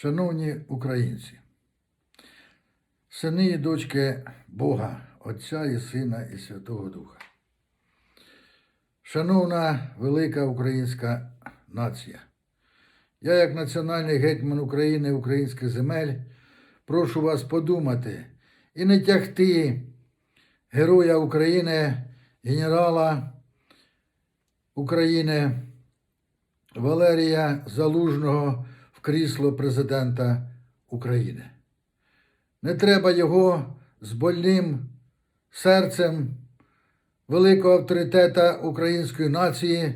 Шановні українці, сини і дочки Бога, Отця і Сина і Святого Духа. Шановна велика українська нація, я, як національний гетьман України українських земель, прошу вас подумати і не тягти героя України, генерала України Валерія Залужного крісло президента України. Не треба його з больним серцем великого авторитета української нації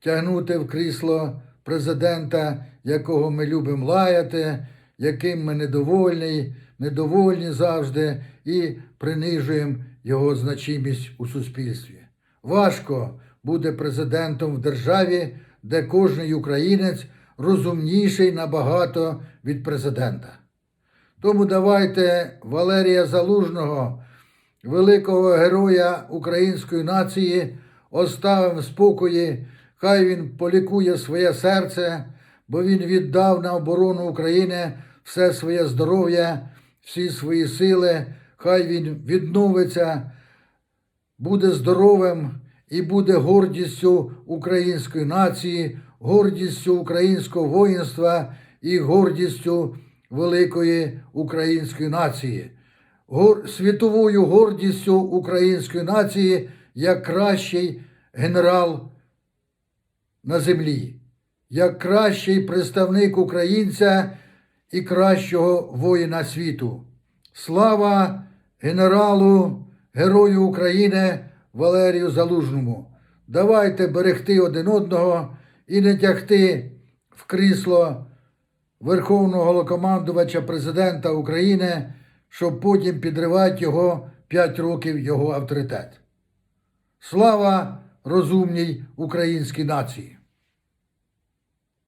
тягнути в крісло президента, якого ми любимо лаяти, яким ми недовольні, недовольні завжди і принижуємо його значимість у суспільстві. Важко буде президентом в державі, де кожний українець розумніший набагато від президента. Тому давайте Валерія Залужного, великого героя української нації, оставимо в спокої, хай він полікує своє серце, бо він віддав на оборону України все своє здоров'я, всі свої сили, хай він відновиться, буде здоровим і буде гордістю української нації, гордістю українського воїнства і гордістю великої української нації, світовою гордістю української нації як кращий генерал на землі, як кращий представник українця і кращого воїна світу. Слава генералу, герою України Валерію Залужному. Давайте берегти один одного і не тягти в крісло Верховного Голокомандувача президента України, щоб потім підривати його 5 років його авторитет. Слава розумній українській нації!